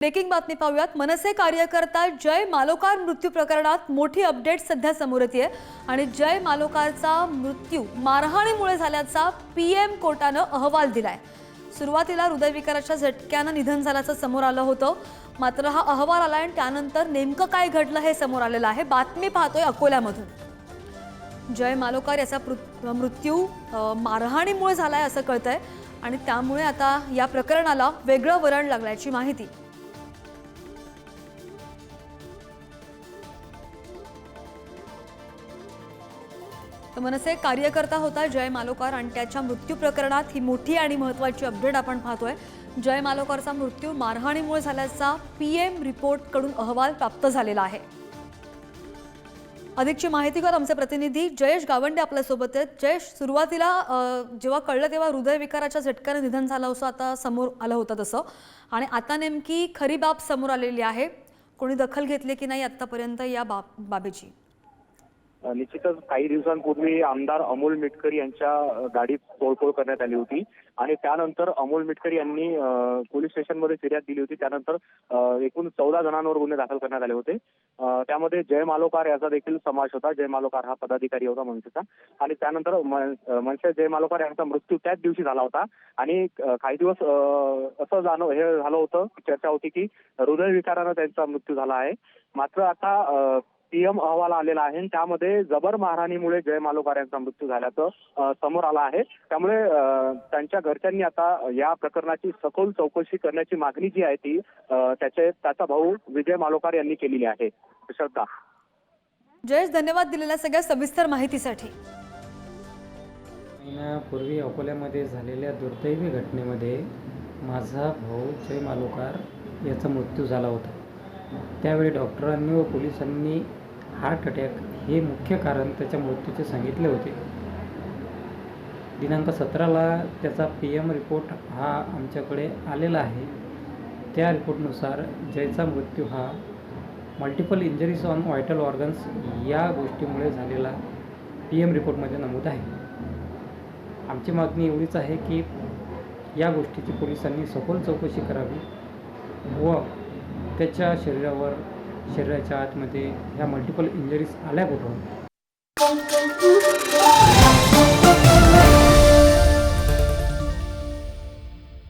Breaking बातमी पाहूयात. मनसे कार्यकर्ता जय मालोकार मृत्यू प्रकरणात मोठी अपडेट सध्या समोर येते आणि जय मालोकारचा मृत्यू मारहाणीमुळे झाल्याचा पी एम कोर्टानं अहवाल दिलाय. सुरुवातीला हृदयविकाराच्या झटक्यानं निधन झाल्याचं समोर आलं होतं. मात्र हा अहवाल आला आणि त्यानंतर नेमकं काय घडलं हे समोर आलेलं आहे. बातमी पाहतोय अकोल्यामधून. जय मालोकार याचा मृत्यू मारहाणीमुळे झालाय असं कळतंय. आणि त्यामुळे आता या प्रकरणाला वेगळं वरण लागल्याची माहिती. तर मनसे कार्यकर्ता होता जय मालोकार आणि त्याच्या मृत्यू प्रकरणात ही मोठी आणि महत्त्वाची अपडेट आपण पाहतोय. जय मालोकारचा मृत्यू मारहाणीमुळे झाल्याचा पी एम रिपोर्टकडून अहवाल प्राप्त झालेला आहे. अधिकची माहिती कर आमचे प्रतिनिधी जयेश गावंडे आपल्यासोबत आहेत. जयेश सुरुवातीला जेव्हा कळलं तेव्हा हृदयविकाराच्या झटक्याने निधन झालं असं आता समोर आलं होतं तसं. आणि आता नेमकी खरी बाब समोर आलेली आहे. कोणी दखल घेतली की नाही आत्तापर्यंत या बाब बाबीची? निश्चितच काही दिवसांपूर्वी आमदार अमोल मिटकर यांच्या गाडीत तोडफोड करण्यात आली होती. आणि त्यानंतर अमोल मिटकर यांनी पोलीस स्टेशनमध्ये फिर्याद दिली होती. त्यानंतर एकूण चौदा जणांवर गुन्हे दाखल करण्यात आले होते. त्यामध्ये जय मालोकार याचा देखील समावेश होता. जय मालोकार हा पदाधिकारी होता मनसेचा आणि त्यानंतर मन- मनसे जय मालोकार यांचा मृत्यू त्याच दिवशी झाला होता. आणि काही दिवस असं जाणव हे झालं होतं चर्चा होती की हृदयविकारानं त्यांचा मृत्यू झाला आहे. मात्र आता अ, पीएम अहवाल आलेला आहे. आणि त्यामध्ये जबर मारहाणीमुळे जय मालोकार यांचा मृत्यू झाल्याचं समोर आलं आहे. त्यामुळे त्यांच्या घरच्यांनी आता या प्रकरणाची सखोल चौकशी करण्याची मागणी जी आहे ती त्याचे त्याचा भाऊ विजय मालोकार यांनी केलेली आहे. श्रद्धा. जयेश धन्यवाद दिलेल्या सगळ्या सविस्तर माहितीसाठी. महिन्यापूर्वी अकोल्यामध्ये झालेल्या दुर्दैवी घटनेमध्ये माझा भाऊ जय मालोकार याचा मृत्यू झाला होता. त्यावेळी डॉक्टरांनी व पोलिसांनी हार्ट अटॅक हे मुख्य कारण त्याच्या मृत्यूचे सांगितले होते. दिनांक सतराला त्याचा पी एम रिपोर्ट हा आमच्याकडे आलेला आहे. त्या रिपोर्टनुसार जयचा मृत्यू हा multiple injuries on vital organs या गोष्टीमुळे झालेला पी एम रिपोर्टमध्ये नमूद आहे. आमची मागणी एवढीच आहे की या गोष्टीची पोलिसांनी सखोल चौकशी करावी व त्याच्या शरीरावर शरीराच्या आतमध्ये ह्या मल्टिपल इंजरीज आल्या कुठून?